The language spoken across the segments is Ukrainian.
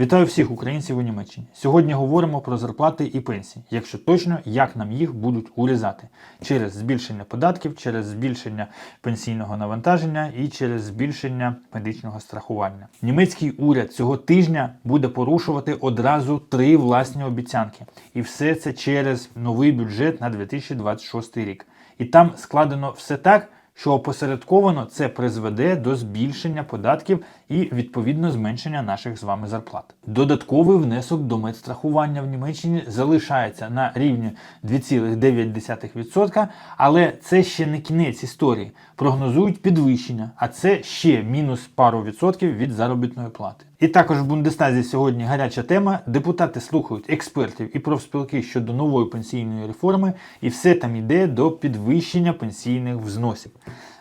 Вітаю всіх українців у Німеччині. Сьогодні говоримо про зарплати і пенсії, якщо точно, як нам їх будуть урізати через збільшення податків, через збільшення пенсійного навантаження і через збільшення медичного страхування. Німецький уряд цього тижня буде порушувати одразу три власні обіцянки, і все це через новий бюджет на 2026 рік. І там складено все так що опосередковано це призведе до збільшення податків і відповідно зменшення наших з вами зарплат. Додатковий внесок до медстрахування в Німеччині залишається на рівні 2,9%, але це ще не кінець історії. Прогнозують підвищення, а це ще мінус пару відсотків від заробітної плати. І також в Бундестазі сьогодні гаряча тема. Депутати слухають експертів і профспілки щодо нової пенсійної реформи, і все там йде до підвищення пенсійних взносів.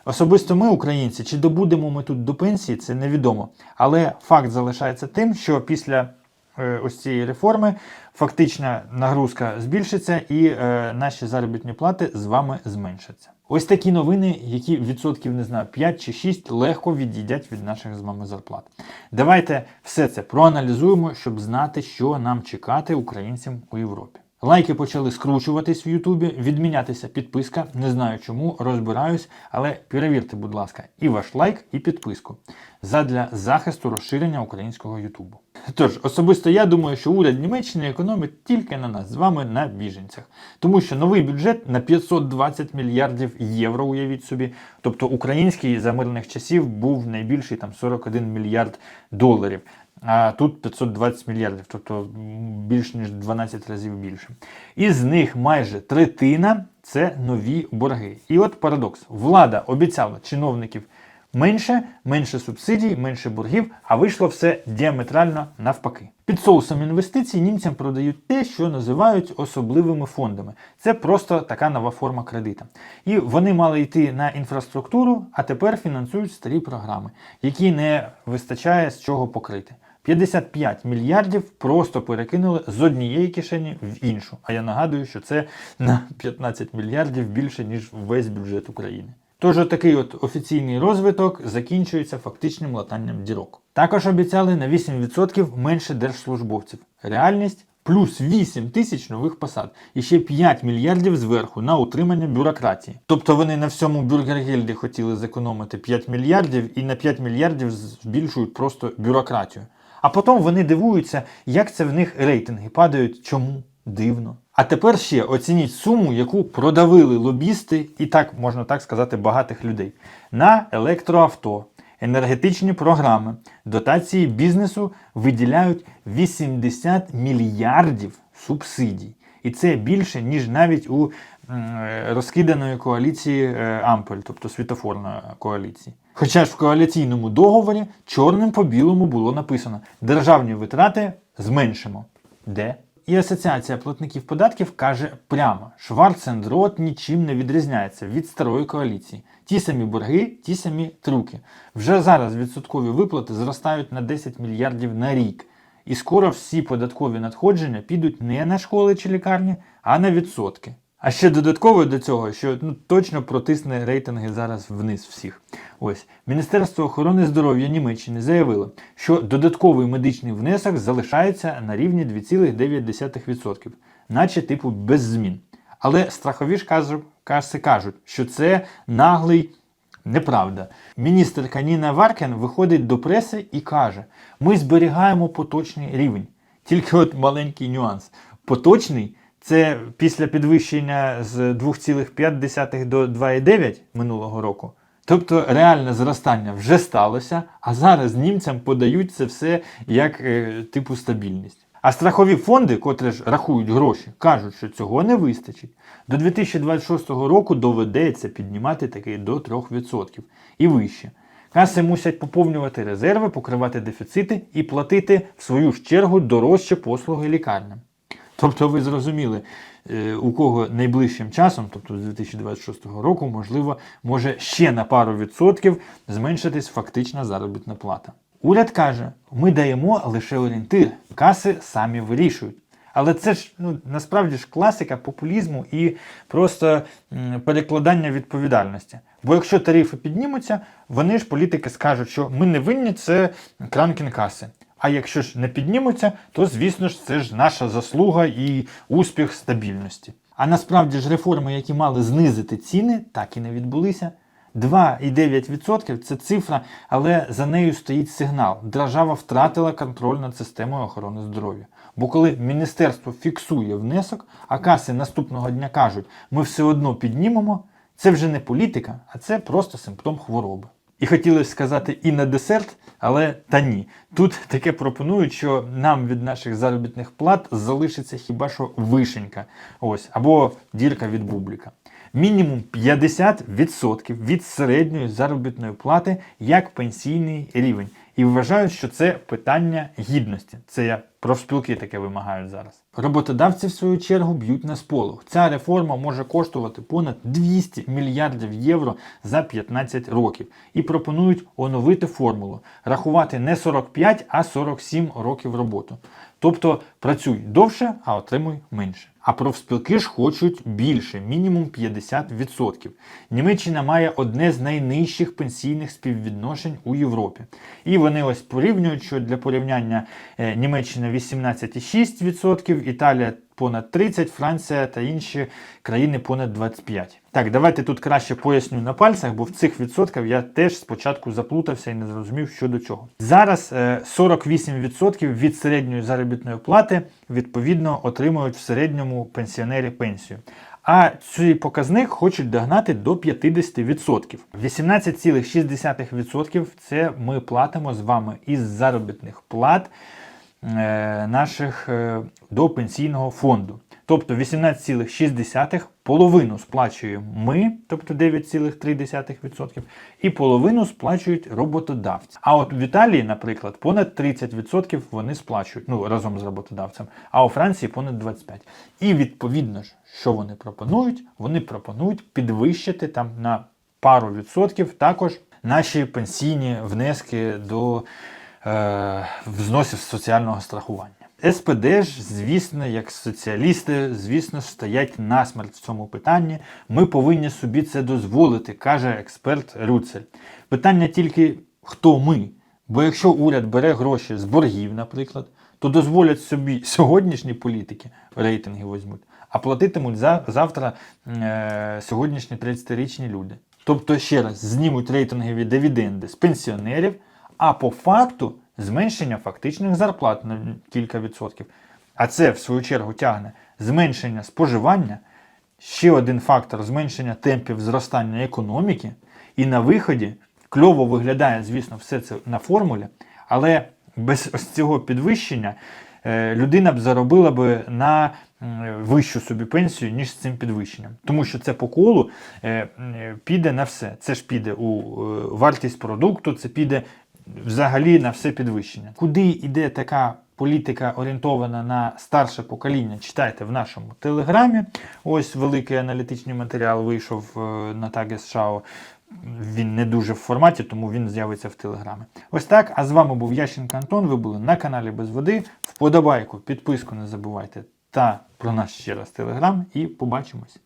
Особисто ми, українці, чи добудемо ми тут до пенсії, це невідомо. Але факт залишається тим, що після е, ось цієї реформи фактична нагрузка збільшиться і е, наші заробітні плати з вами зменшаться. Ось такі новини, які відсотків не знаю, 5 чи 6 легко від'їдять від наших з вами зарплат. Давайте все це проаналізуємо, щоб знати, що нам чекати українцям у Європі. Лайки почали скручуватись в Ютубі, відмінятися підписка. Не знаю чому, розбираюсь, але перевірте, будь ласка, і ваш лайк, і підписку задля захисту розширення українського Ютубу. Тож, особисто я думаю, що уряд Німеччини економить тільки на нас з вами на біженцях, тому що новий бюджет на 520 мільярдів євро, уявіть собі. Тобто український за мирних часів був найбільший там 41 мільярд доларів. А тут 520 мільярдів, тобто більш ніж 12 разів більше. Із них майже третина це нові борги. І от парадокс: влада обіцяла чиновників менше, менше субсидій, менше боргів, а вийшло все діаметрально навпаки. Під соусом інвестицій німцям продають те, що називають особливими фондами. Це просто така нова форма кредита. І вони мали йти на інфраструктуру, а тепер фінансують старі програми, які не вистачає з чого покрити. 55 мільярдів просто перекинули з однієї кишені в іншу. А я нагадую, що це на 15 мільярдів більше, ніж весь бюджет України. Тож такий от офіційний розвиток закінчується фактичним латанням дірок. Також обіцяли на 8% менше держслужбовців. Реальність плюс 8 тисяч нових посад і ще 5 мільярдів зверху на утримання бюрократії. Тобто вони на всьому бюргергельді хотіли зекономити 5 мільярдів і на 5 мільярдів збільшують просто бюрократію. А потім вони дивуються, як це в них рейтинги падають. Чому? Дивно. А тепер ще оцініть суму, яку продавили лобісти, і так можна так сказати, багатих людей на електроавто, енергетичні програми, дотації бізнесу виділяють 80 мільярдів субсидій. І це більше, ніж навіть у розкиданої коаліції е, Ампель, тобто світофорної коаліції. Хоча ж в коаліційному договорі чорним по білому було написано: державні витрати зменшимо. Де? І Асоціація платників податків каже прямо: Шварцендрот нічим не відрізняється від старої коаліції. Ті самі борги, ті самі трюки. Вже зараз відсоткові виплати зростають на 10 мільярдів на рік. І скоро всі податкові надходження підуть не на школи чи лікарні, а на відсотки. А ще додатково до цього, що ну, точно протисне рейтинги зараз вниз всіх. Ось Міністерство охорони здоров'я Німеччини заявило, що додатковий медичний внесок залишається на рівні 2,9%, наче типу без змін. Але страхові ж каси кажуть, що це наглий. Неправда. Міністр Каніна Варкен виходить до преси і каже: ми зберігаємо поточний рівень. Тільки от маленький нюанс. Поточний це після підвищення з 2,5 до 2,9 минулого року. Тобто реальне зростання вже сталося, а зараз німцям подають це все як е, типу стабільність. А страхові фонди, котрі ж рахують гроші, кажуть, що цього не вистачить. До 2026 року доведеться піднімати таки до 3% і вище. Каси мусять поповнювати резерви, покривати дефіцити і платити в свою ж чергу дорожче послуги лікарням. Тобто ви зрозуміли, е, у кого найближчим часом, тобто з 2026 року, можливо, може ще на пару відсотків зменшитись фактична заробітна плата. Уряд каже, ми даємо лише орієнтир, каси самі вирішують. Але це ж ну, насправді ж класика популізму і просто перекладання відповідальності. Бо якщо тарифи піднімуться, вони ж політики скажуть, що ми не винні, це кранкін каси. А якщо ж не піднімуться, то звісно ж це ж наша заслуга і успіх стабільності. А насправді ж реформи, які мали знизити ціни, так і не відбулися. 2,9% це цифра, але за нею стоїть сигнал. Держава втратила контроль над системою охорони здоров'я. Бо коли міністерство фіксує внесок, а каси наступного дня кажуть, ми все одно піднімемо, це вже не політика, а це просто симптом хвороби. І хотілося сказати і на десерт, але та ні. Тут таке пропонують, що нам від наших заробітних плат залишиться хіба що вишенька, ось, або дірка від бубліка. Мінімум 50% від середньої заробітної плати як пенсійний рівень. І вважають, що це питання гідності. Це профспілки таке вимагають зараз. Роботодавці, в свою чергу, б'ють на сполох. Ця реформа може коштувати понад 200 мільярдів євро за 15 років. І пропонують оновити формулу, рахувати не 45, а 47 років роботи. Тобто працюй довше, а отримуй менше. А профспілки ж хочуть більше, мінімум 50%. Німеччина має одне з найнижчих пенсійних співвідношень у Європі. І вони ось порівнюють, що для порівняння е, Німеччина 18,6%, Італія понад 30%, Франція та інші країни понад 25%. Так, давайте тут краще поясню на пальцях, бо в цих відсотках я теж спочатку заплутався і не зрозумів, що до чого. Зараз е, 48% від середньої заробітної плати відповідно отримують в середньому пенсіонері пенсію. А цей показник хочуть догнати до 50%. 18,6% це ми платимо з вами із заробітних плат е, наших е, до пенсійного фонду. Тобто 18,6 половину сплачуємо ми, тобто 9,3%, і половину сплачують роботодавці. А от в Італії, наприклад, понад 30% вони сплачують ну, разом з роботодавцем, а у Франції понад 25%. І відповідно ж, що вони пропонують? Вони пропонують підвищити там на пару відсотків також наші пенсійні внески до е, взносів соціального страхування. СПД ж, звісно, як соціалісти, звісно стоять насмерть в цьому питанні. Ми повинні собі це дозволити, каже експерт Рюцель. Питання тільки хто ми. Бо якщо уряд бере гроші з боргів, наприклад, то дозволять собі сьогоднішні політики рейтинги візьмуть, а платитимуть за, завтра е, сьогоднішні 30-річні люди. Тобто, ще раз, знімуть рейтингові дивіденди з пенсіонерів, а по факту зменшення фактичних зарплат на кілька відсотків. А це, в свою чергу, тягне зменшення споживання, ще один фактор зменшення темпів зростання економіки. І на виході кльово виглядає, звісно, все це на формулі, але без ось цього підвищення е, людина б заробила би на вищу собі пенсію, ніж з цим підвищенням. Тому що це по колу е, піде на все. Це ж піде у е, вартість продукту, це піде взагалі на все підвищення. Куди йде така політика орієнтована на старше покоління? Читайте в нашому телеграмі. Ось великий аналітичний матеріал вийшов е, на Тагес Шао. Він не дуже в форматі, тому він з'явиться в телеграмі. Ось так. А з вами був Ященко Антон. Ви були на каналі Без Води. Вподобайку, підписку не забувайте та про наш ще раз телеграм. І побачимось.